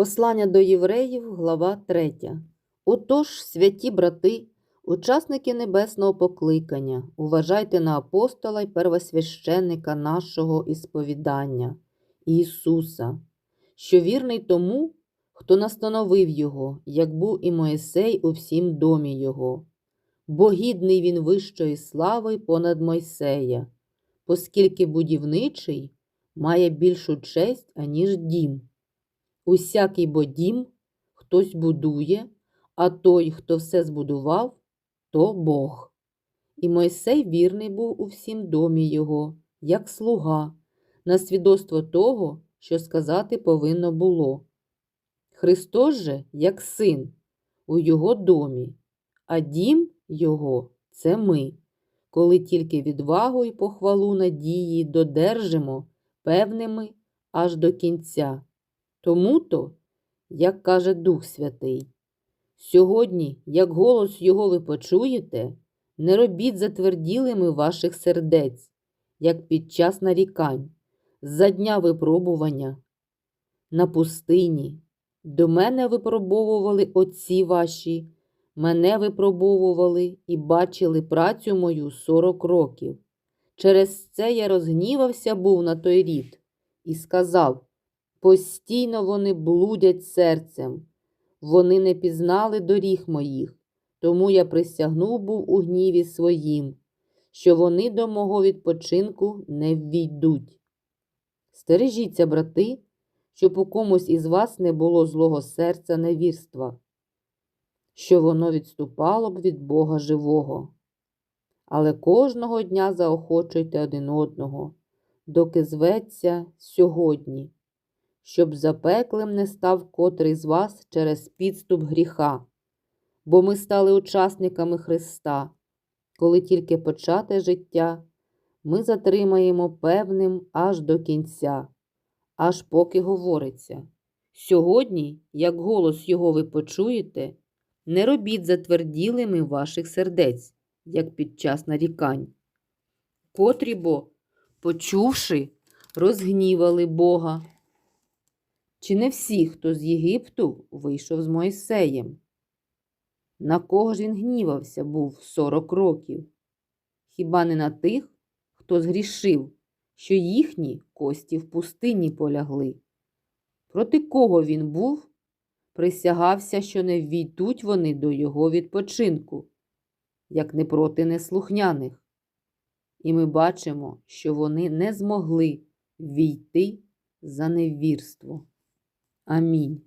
Послання до євреїв, глава 3. Отож, святі брати, учасники небесного покликання, уважайте на апостола й первосвященника нашого ісповідання, Ісуса, що вірний тому, хто настановив його, як був і Моїсей у всім домі його. Бо гідний він вищої слави понад Мойсея, оскільки будівничий має більшу честь, аніж дім. Усякий бо дім хтось будує, а той, хто все збудував, то Бог. І Мойсей вірний був у всім домі його, як слуга, на свідоцтво того, що сказати повинно було. Христос же, як син, у його домі, а дім його це ми, коли тільки відвагу й похвалу надії додержимо певними аж до кінця. Тому-то, як каже Дух Святий, сьогодні, як голос Його ви почуєте, не робіть затверділими ваших сердець, як під час нарікань, за дня випробування. На пустині до мене випробовували отці ваші, мене випробовували і бачили працю мою сорок років. Через це я розгнівався був на той рід і сказав Постійно вони блудять серцем, вони не пізнали доріг моїх, тому я присягнув був у гніві своїм, що вони до мого відпочинку не ввійдуть. Стережіться, брати, щоб у комусь із вас не було злого серця невірства, що воно відступало б від Бога живого. Але кожного дня заохочуйте один одного, доки зветься сьогодні щоб запеклим не став котрий з вас через підступ гріха, бо ми стали учасниками Христа, коли тільки почате життя, ми затримаємо певним аж до кінця, аж поки говориться. Сьогодні, як голос його ви почуєте, не робіть затверділими ваших сердець, як під час нарікань, котрі бо, почувши, розгнівали Бога. Чи не всі, хто з Єгипту вийшов з Мойсеєм? На кого ж він гнівався був сорок років? Хіба не на тих, хто згрішив, що їхні кості в пустині полягли? Проти кого він був? Присягався, що не ввійдуть вони до його відпочинку, як не проти неслухняних. І ми бачимо, що вони не змогли ввійти за невірство. Амінь.